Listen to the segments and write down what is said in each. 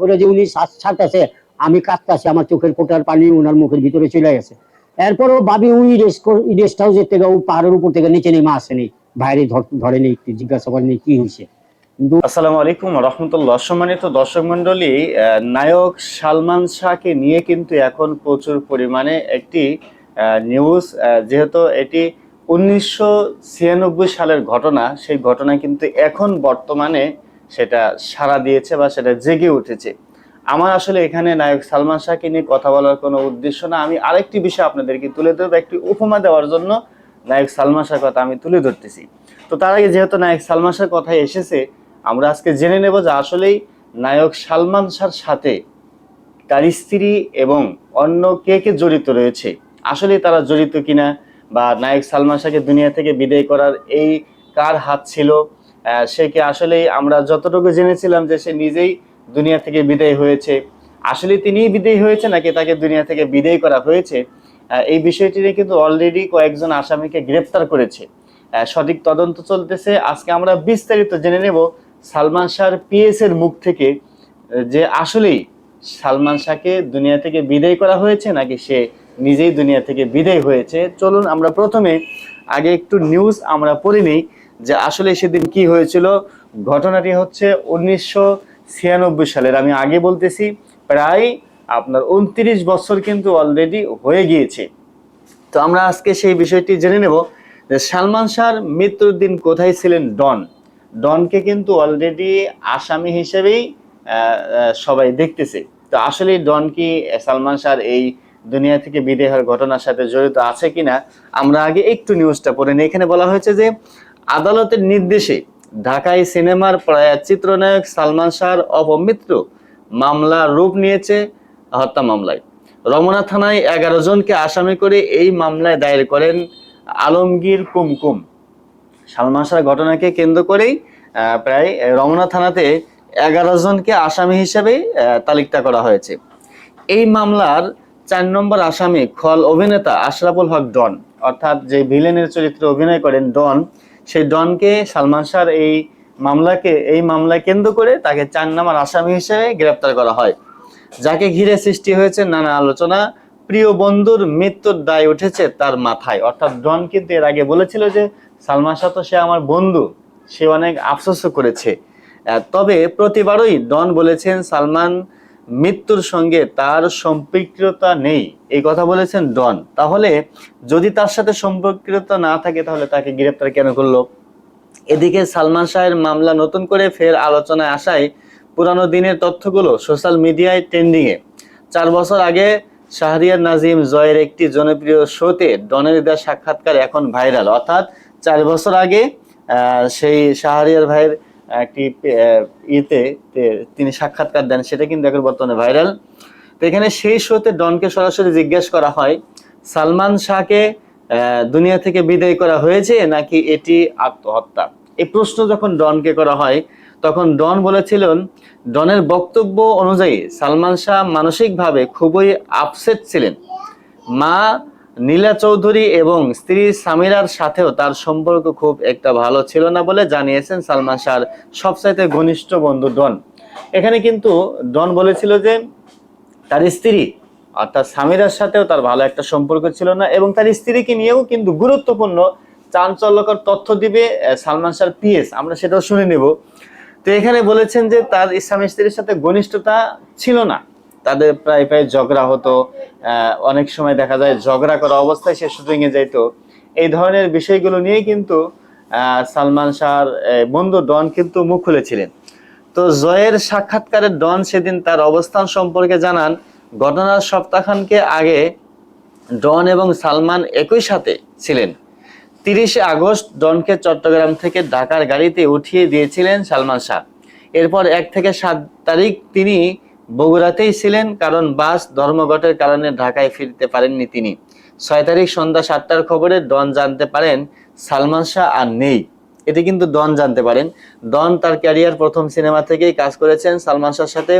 করে যে উনি শ্বাস ছাড়তেছে আমি কাঁদতেছি আমার চোখের ফোটার পানি ওনার মুখের ভিতরে চলে গেছে। এরপরও ভাবি উনি রেস্ট হাউসের থেকে ও পাহাড়ের উপর থেকে নিচে নেমে আসেনি। বাইরে ধর- একটু জিজ্ঞাসা করেনি কি হয়েছে। আসসালামু আলাইকুম রহমতুল্লাহ। সম্মানিত দর্শক মন্ডলী নায়ক সালমান শাহকে নিয়ে কিন্তু এখন প্রচুর পরিমাণে একটি নিউজ যেহেতু এটি উনিশশো ছিয়ানব্বই সালের ঘটনা, সেই ঘটনা কিন্তু এখন বর্তমানে সেটা সাড়া দিয়েছে বা সেটা জেগে উঠেছে। আমার আসলে এখানে নায়ক সালমান শাহকে নিয়ে কথা বলার কোনো উদ্দেশ্য না। আমি আরেকটি বিষয় আপনাদেরকে তুলে ধরবো, একটি উপমা দেওয়ার জন্য নায়ক সালমান শাহর কথা আমি তুলে ধরতেছি। তো তার আগে যেহেতু নায়ক সালমান শাহর কথা এসেছে, আমরা আজকে জেনে নেব যে আসলেই নায়ক সালমান শাহর সাথে তার স্ত্রী এবং অন্য কে কে জড়িত রয়েছে। আসলে তারা জড়িত কিনা বা নায়ক সালমান শাহকে দুনিয়া থেকে বিদায় করার এই কার হাত ছিল সে কি আসলেই আমরা যতটুকু জেনেছিলাম যে সে নিজেই দুনিয়া থেকে বিদায় হয়েছে। আসলে তিনিই বিদায় হয়েছে নাকি তাকে দুনিয়া থেকে বিদায় করা হয়েছে? এই বিষয়টি নিয়ে কিন্তু অলরেডি কয়েকজন আসামিকে গ্রেপ্তার করেছে। সঠিক তদন্ত চলতেছে। আজকে আমরা বিস্তারিত জেনে নেব সালমান শাহর পিএস এর মুখ থেকে যে আসলেই সালমান শাহকে দুনিয়া থেকে বিদায় করা হয়েছে নাকি সে নিজেই দুনিয়া থেকে বিদায় হয়েছে। চলুন আমরা প্রথমে আগে একটু নিউজ আমরা পড়ে নিই। যে আসলে সেদিন কি হয়েছিল? ঘটনাটি হচ্ছে উনিশশো ছিয়ানব্বই সালের। আমি আগে বলতেছি, প্রায় আপনার উনত্রিশ বছর কিন্তু অলরেডি হয়ে গিয়েছে। তো আমরা আজকে সেই বিষয়টি জেনে নেব যে সালমান শাহর মৃত্যুর দিন কোথায় ছিলেন ডন। ডনকে কিন্তু অলরেডি আসামি হিসেবেই সবাই দেখতেছে। তো আসলে ডন কি সালমান শাহর এই দুনিয়া থেকে বিদায় হওয়ার ঘটনার সাথে জড়িত আছে কিনা, আমরা আগে একটু নিউজটা পড়ে নিই। এখানে বলা হয়েছে যে আদালতের নির্দেশে ঢাকায় সিনেমার প্রয়াত চিত্রনায়ক সালমান শাহর অপমৃত্যু মামলা রূপ নিয়েছে হত্যা মামলায়। রমনা থানায় এগারো জনকে আসামি করে এই মামলায় দায়ের করেন আলমগীর কুমকুম। সালমান শাহর ঘটনাকে কেন্দ্র করেই প্রায় রমনা থানাতে এগারো জনকে আসামি হিসেবে তালিকা করা হয়েছে। এই মামলার চার নম্বর আসামি খল অভিনেতা আশরাফুল হক ডন, অর্থাৎ যে ভিলেনের চরিত্রে অভিনয় করেন ডন সেই ডনকে সালমান শাহর এই মামলাকে, এই মামলায় কেন্দ্র করে তাকে চার নম্বর আসামি হিসেবে গ্রেপ্তার করা হয়। যাকে ঘিরে সৃষ্টি হয়েছে নানা আলোচনা, প্রিয় বন্ধুর মৃত্যুর দায় উঠেছে তার মাথায়। অর্থাৎ ডন কিন্তু এর আগে বলেছিল যে, সালমান শাহ তো সে আমার বন্ধু, সে অনেক আফসোসও করেছে। তবে প্রতিবারই ডন বলেছেন, সালমান মৃত্যুর সঙ্গে তার সম্পৃক্ততা নেই। এই কথা বলেছেন ডন। তাহলে যদি তার সাথে সম্পর্কিত না থাকে, তাহলে তাকে গ্রেপ্তার কেন করল? এদিকে সালমান শাহের মামলা নতুন করে ফের আলোচনায় আসায় পুরানো দিনের তথ্যগুলো সোশ্যাল মিডিয়ায় ট্রেন্ডিংয়ে। চার বছর আগে শাহরিয়ার নাজিম জয়ের একটি জনপ্রিয় শোতে ডনের দেওয়া সাক্ষাৎকার এখন ভাইরাল। অর্থাৎ চার বছর আগে সেই শাহরিয়ার ভাইয়ের একটি ইয়েতে তিনি সাক্ষাৎকার দেন, সেটা কিন্তু এখন বর্তমানে ভাইরাল। তো এখানে সেই শোতে ডনকে সরাসরি জিজ্ঞেস করা হয়, সালমান শাহকে দুনিয়া থেকে বিদায় করা হয়েছে নাকি এটি আত্মহত্যা? এই প্রশ্ন যখন ডনকে করা হয়, তখন ডন বলেছিলেন, ডনের বক্তব্য অনুযায়ী সালমান শাহ মানসিকভাবে খুবই আপসেট ছিলেন। মা নীলা চৌধুরী এবং স্ত্রী সামিরার সাথেও তার সম্পর্ক খুব একটা ভালো ছিল না বলে জানিয়েছেন সালমান শাহর সবচাইতে ঘনিষ্ঠ বন্ধু ডন। এখানে কিন্তু ডন বলেছিল যে তার স্ত্রী অর্থাৎ স্বামীরার সাথেও তার ভালো একটা সম্পর্ক ছিল না এবং তার স্ত্রীকে নিয়েও কিন্তু গুরুত্বপূর্ণ চাঞ্চল্যকর তথ্য দিবে সালমান শাহর পিএস। আমরা সেটাও শুনে নেব। তো এখানে বলেছেন যে তার স্বামী স্ত্রীর সাথে ঘনিষ্ঠতা ছিল না। তাদের প্রায় প্রায় ঝগড়া হতো। অনেক সময় দেখা যায় ঝগড়া করা অবস্থায় সে শুটিং এ যাইতো। এই ধরনের বিষয়গুলো নিয়ে কিন্তু সালমান শাহর বন্ধু ডন কিন্তু মুখ খুলেছিলেন। তো জয়ের সাক্ষাৎকারে ডন সেদিন তার অবস্থান সম্পর্কে জানান, ঘটনার সপ্তাহখানকে আগে ডন এবং সালমান একই সাথে ছিলেন। তিরিশে আগস্ট ডনকে চট্টগ্রাম থেকে ঢাকার গাড়িতে উঠিয়ে দিয়েছিলেন সালমান শাহ। এরপর এক থেকে সাত তারিখ তিনি বগুড়াতেই ছিলেন, কারণ বাস ধর্মঘটের কারণে ঢাকায় ফিরতে পারেননি তিনি। ছয় তারিখ সন্ধ্যা সাতটার খবরে ডন জানতে পারেন সালমান শাহ আর নেই। এটি কিন্তু ডন জানতে পারেন। ডন তার ক্যারিয়ার প্রথম সিনেমা থেকেই কাজ করেছেন সালমান শাহর সাথে,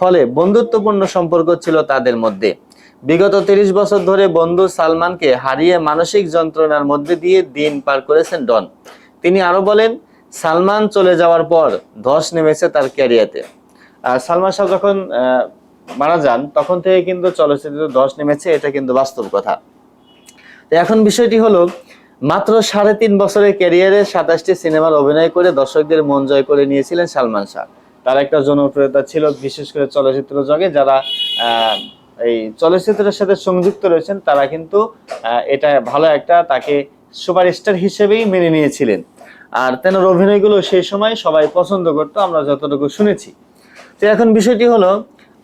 ফলে বন্ধুত্বপূর্ণ সম্পর্ক ছিল তাদের মধ্যে। বিগত তিরিশ বছর ধরে বন্ধু সালমানকে হারিয়ে মানসিক যন্ত্রণার মধ্যে দিয়ে দিন পার করেছেন ডন। তিনি আরও বলেন, সালমান চলে যাওয়ার পর ধস নেমেছে তার ক্যারিয়ারে। সালমান শাহ যখন মারা যান, তখন থেকে কিন্তু চলচ্চিত্র দশ নেমেছে, এটা কিন্তু বাস্তব কথা। তো এখন বিষয়টি হলো, মাত্র সাড়ে তিন বছরের ক্যারিয়ারে সাতাশটি সিনেমার অভিনয় করে দর্শকদের মন জয় করে নিয়েছিলেন সালমান শাহ। তার একটা জনপ্রিয়তা ছিল বিশেষ করে চলচ্চিত্র জগে, যারা এই চলচ্চিত্রের সাথে সংযুক্ত রয়েছেন, তারা কিন্তু এটা ভালো একটা তাকে সুপারস্টার হিসেবেই মেনে নিয়েছিলেন। আর তেনার অভিনয়গুলো সেই সময় সবাই পছন্দ করতো, আমরা যতটুকু শুনেছি। তো এখন বিষয়টি হলো,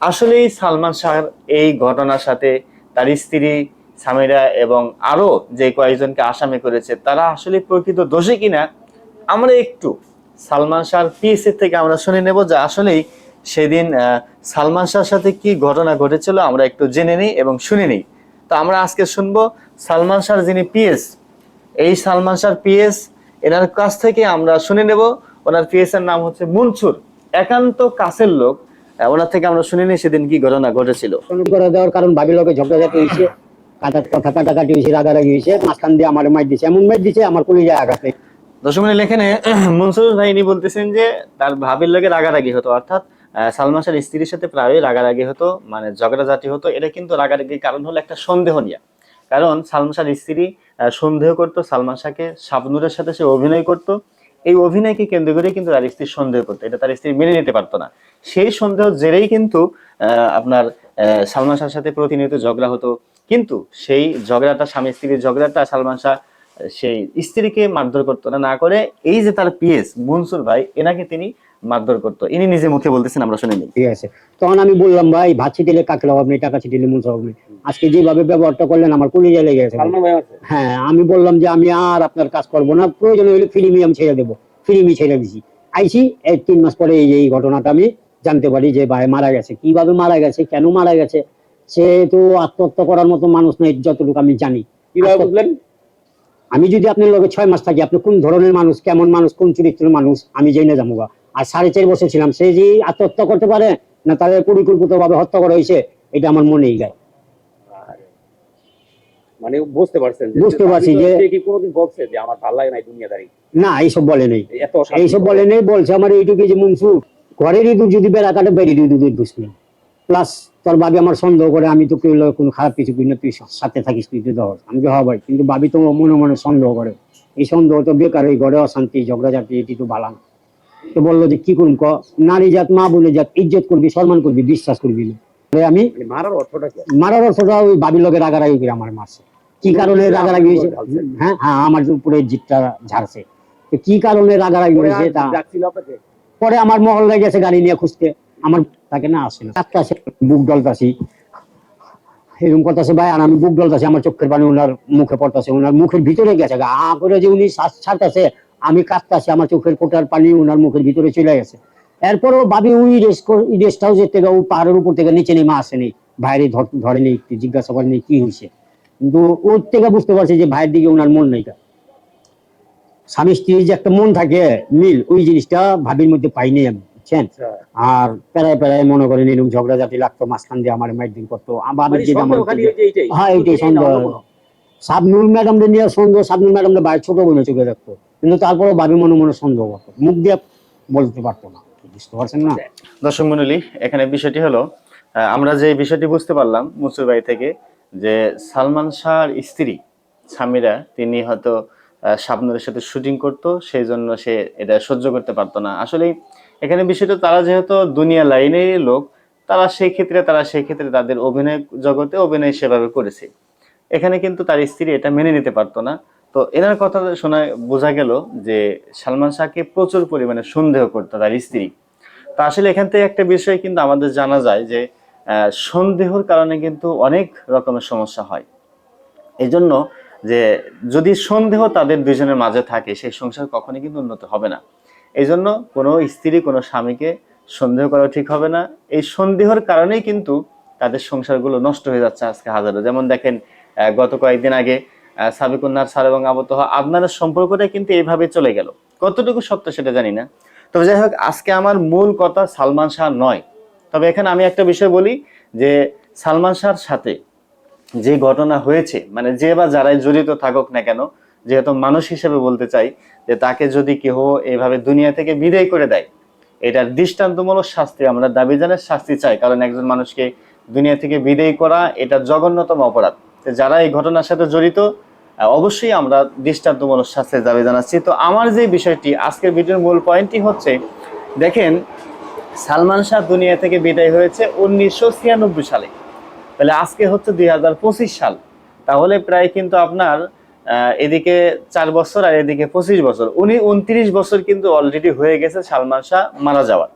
আসলেই সালমান শাহর এই ঘটনার সাথে তার স্ত্রী সামিরা এবং আরও যে কয়েকজনকে আসামি করেছে, তারা আসলে প্রকৃত দোষী কিনা, আমরা একটু সালমান শাহর পিএসএ থেকে আমরা শুনে নেব যে আসলেই সেদিন সালমান শাহর সাথে কি ঘটনা ঘটেছিল, আমরা একটু জেনে নিই এবং শুনে নিই। তো আমরা আজকে শুনব সালমান শাহর যিনি পিএস, এই সালমান শাহর পিএস, এনার কাছ থেকে আমরা শুনে নেব। ওনার পিএস এর নাম হচ্ছে মনসুর। একান্ত কাছের লোক ওনার থেকে আমরা শুনে নিই সেদিন কি ঘটনা ঘটেছিল। করে দেওয়ার কারণ বাবির লোকে ঝগড়াঝাটি হয়েছে কাটা কথা কাটাকাটি হয়েছে রাগারাগি হয়েছে মাঝখান দিয়ে আমার মাইর দিছে এমন মাইর দিছে আমার কোনো যায় আঘাত নেই দর্শক মনে লেখেনে মনসুর ভাই ইনি বলতেছেন যে তার ভাবির লোকে রাগারাগি হতো অর্থাৎ সালমান শাহর স্ত্রীর সাথে প্রায়ই রাগারাগি হতো মানে ঝগড়াঝাটি হতো এটা কিন্তু রাগারাগির কারণ হলো একটা সন্দেহ নিয়ে। কারণ সালমান শাহর স্ত্রী সন্দেহ করতো সালমান শাহকে শাবনুরের সাথে সে অভিনয় করতো এই অভিনয়কে কেন্দ্র করে কিন্তু তার স্ত্রীর সন্দেহ করতো। এটা তার স্ত্রী মেনে নিতে পারতো না। সেই সন্দেহ জেরেই কিন্তু আপনার সালমান শাহর সাথে প্রতিনিয়ত ঝগড়া হতো। কিন্তু সেই ঝগড়াটা স্বামী স্ত্রীর ঝগড়াটা সালমান শাহ সেই স্ত্রীকে মারধর করতো না না করে এই যে তার পিএস মনসুর ভাই এনাকে তিনি মারধর করতো। ইনি নিজে মুখে বলতেছেন আমরা শুনে নিই। ঠিক আছে। তখন আমি বললাম ভাই ভাত ছিটিলে কাকের অভাব নেই টাকা ছিটিলে মূল অভাব নেই। আজকে যেভাবে ব্যবহারটা করলেন আমার কলিজা লেগে গেছে। হ্যাঁ আমি বললাম যে আমি আর আপনার কাজ করব না প্রয়োজন হলে ফিল্মই আমি ছেড়ে দেবো। ফিল্মই ছেড়ে দিছি। আইসি এই তিন মাস পরে এই যে এই ঘটনাটা আমি জানতে পারি যে ভাই মারা গেছে। কীভাবে মারা গেছে কেন মারা গেছে সে তো আত্মহত্যা করার মতো মানুষ নয় যতটুকু আমি জানি। কীভাবে বুঝলেন? আমি যদি আপনার লগে ছয় মাস থাকি আপনি কোন ধরনের মানুষ কেমন মানুষ কোন চরিত্রের মানুষ আমি জেনে যাব গা। আর সাড়ে চার বছর ছিলাম সে যে আত্মহত্যা করতে পারে না তাদের পরিকল্পিত ভাবে হত্যা করা হয়েছে এটা আমার মনেই গায় মানে বুঝতে পারছেন বুঝতে পারছি যে- কি কোনোদিন বলছে যে আমার ভালো লাগে না এই দুনিয়াদারি? না এইসব বলে নেই। এইসব বলে নেই বলছে আমার এইটুকু যে মনসু ঘরের ইঁদুর যদি বেড়া কাটে বেরিয়ে ইঁদুর দুশ্মন প্লাস তোর বাবি আমার সন্দেহ করে আমি তো কেউ কোনো খারাপ কিছু করি না তুই সাথে থাকিস তুই ধর। আমি তো হবাই কিন্তু বাবি তো মনে মনে সন্দেহ করে। এই সন্দেহ তো বেকার এই ঘরে অশান্তি ঝগড়াঝাটি এটি তো বালান। তো বলল যে কি করুন ক? নারী জাত মা বলে জাত ইজ্জত করবি সম্মান করবি বিশ্বাস করবি না। আমি মানে মারার অর্থটা মারার অর্থটা ওই বাবির লোকে রাগারাগি করে আমার মারছে। কি কারণে রাগারাগি হয়েছে? হ্যাঁ হ্যাঁ আমার উপরে জিতটা ঝাড়ছে। কি কারণে রাগারাগি হয়েছে তা পরে আমার মহল্লায় গেছে গাড়ি নিয়ে খুঁজতে। আমার তাকে না আসে না। চারটা আসে, বুক ডলতাছি এরকম করতেছে ভাই, আর আমি বুক ডলতাছি আমার চোখের পানি ওনার মুখে পড়তেছে ওনার মুখের ভিতরে গেছে আ করে যে উনি শ্বাস ছাড়তেছে, আমি কাঁদতাছি, আমার চোখের কোটার পানি ওনার মুখের ভিতরে চলে গেছে। এরপরও ভাবি ওই রেস্ট রেস্ট হাউসের থেকে, ও পাহাড়ের উপর থেকে নিচে নেমে আসেনি বাইরে ধর- ধরেনি একটু জিজ্ঞাসা করেনি কি হয়েছে কিন্তু ওর থেকে বুঝতে পারছি যে ভাইয়ের দিকে ওনার মন নেই স্বামী স্ত্রীর যে একটা মন থাকে, মিল, ওই জিনিসটা ভাবির মধ্যে পাইনি আমি। বুঝছেন আচ্ছা আর প্যারায় প্যারায় মনে করেন এরকম ঝগড়া জাতি লাগতো মাঝখান দিয়ে আমার মাইর দিন করতো আমার মানে। হ্যাঁ এইটাই সন্দেহ। সাবনুর ম্যাডাম নিয়ে সন্দেহ সাবনুর ম্যাডাম বাইরে ছোট বোনে চোখে দেখতো কিন্তু তারপরেও ভাবি মনে মনে সন্দেহ করতো মুখ দিয়ে বলতে পারতো না বুঝতে পারছেন না দর্শক মন্ডলী এখানে বিষয়টি হলো আমরা যে বিষয়টি বুঝতে পারলাম মুসুর বাড়ি থেকে যে সালমান শাহর স্ত্রী সামিরা তিনি হয়তো শাবনুরের সাথে শুটিং করতো সেই জন্য সে এটা সহ্য করতে পারতো না। আসলে এখানে বিষয়টা, তারা যেহেতু দুনিয়া লাইনের লোক, তারা সেই ক্ষেত্রে, তারা সেই ক্ষেত্রে তাদের অভিনয় জগতে অভিনয় সেভাবে করেছে। এখানে কিন্তু তার স্ত্রী এটা মেনে নিতে পারতো না। তো এনার কথা শোনা বোঝা গেল যে সালমান শাহকে প্রচুর পরিমাণে সন্দেহ করতো তার স্ত্রী। তো আসলে এখান থেকে একটা বিষয় কিন্তু আমাদের জানা যায় যে সন্দেহর কারণে কিন্তু অনেক রকমের সমস্যা হয়। এই জন্য যে যদি সন্দেহ তাদের দুজনের মাঝে থাকে, সেই সংসার কখনোই কিন্তু উন্নত হবে না। এই জন্য কোনো স্ত্রী, কোনো স্বামীকে সন্দেহ করা ঠিক হবে না। এই সন্দেহের কারণেই কিন্তু তাদের সংসারগুলো নষ্ট হয়ে যাচ্ছে আজকে হাজারো। যেমন দেখেন গত কয়েকদিন আগে সাবিকুন্নার স্যার এবং আবতহ আদনানের সম্পর্কটা কিন্তু এইভাবে চলে গেল। কতটুকু সত্য সেটা জানি না। তবে যাই হোক, আজকে আমার মূল কথা সালমান শাহ নয়। তবে এখানে আমি একটা বিষয় বলি যে সালমান শাহর সাথে যে ঘটনা হয়েছে মানে যে বা যারাই জড়িত থাকুক না কেন, যেহেতু মানুষ হিসেবে বলতে চাই যে তাকে যদি কেহ এভাবে দুনিয়া থেকে বিদায় করে দেয়, এটার দৃষ্টান্তমূলক শাস্তি আমরা দাবি জানার শাস্তি চাই। কারণ একজন মানুষকে দুনিয়া থেকে বিদায় করা, এটা জঘন্যতম অপরাধ। যারা এই ঘটনার সাথে জড়িত অবশ্যই আমরা দৃষ্টান্তমূলক শাস্তির দাবি জানাচ্ছি। তো আমার যে বিষয়টি, আজকের ভিডিওর মূল পয়েন্টটি হচ্ছে, দেখেন, সালমান শাহ দুনিয়া থেকে বিদায় হয়েছে উনিশশো ছিয়ানব্বই সালে। তাহলে আজকে হচ্ছে দুই হাজার পঁচিশ সাল। তাহলে প্রায় কিন্তু আপনার এদিকে চার বছর আর এদিকে পঁচিশ বছর। উনি উনত্রিশ বছর কিন্তু অলরেডি হয়ে গেছে সালমান শাহ মারা যাওয়ার।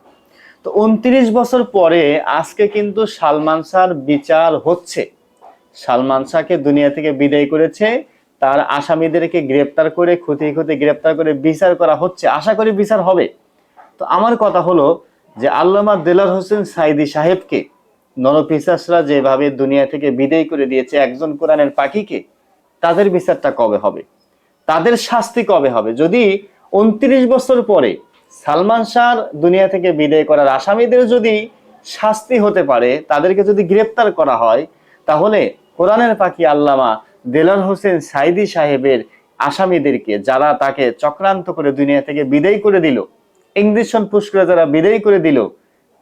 তো উনত্রিশ বছর পরে আজকে কিন্তু সালমান শাহর বিচার হচ্ছে। সালমান শাহকে দুনিয়া থেকে বিদায় করেছে, তার আসামিদেরকে গ্রেপ্তার করে ক্ষতি ক্ষতি গ্রেপ্তার করে বিচার করা হচ্ছে। আশা করি বিচার হবে। তো আমার কথা হলো যে আল্লামা দেলার হোসেন সাইদি সাহেবকে নরপিসাসরা যেভাবে দুনিয়া থেকে বিদায় করে দিয়েছে একজন কোরআনের পাখিকে, তাদের বিচারটা কবে হবে? তাদের শাস্তি কবে হবে? যদি উনত্রিশ বছর পরে সালমান শাহ দুনিয়া থেকে বিদায় করার আসামিদের যদি শাস্তি হতে পারে, তাদেরকে যদি গ্রেপ্তার করা হয়, তাহলে কোরআনের পাখি আল্লামা দেলার হোসেন সাইদি সাহেবের আসামিদেরকে, যারা তাকে চক্রান্ত করে দুনিয়া থেকে বিদায় করে দিল ইংলিশন পুষ্করে যারা বিদায় করে দিল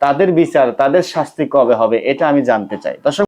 তাদের বিচার তাদের শাস্তি কবে হবে এটা আমি জানতে চাই। দর্শক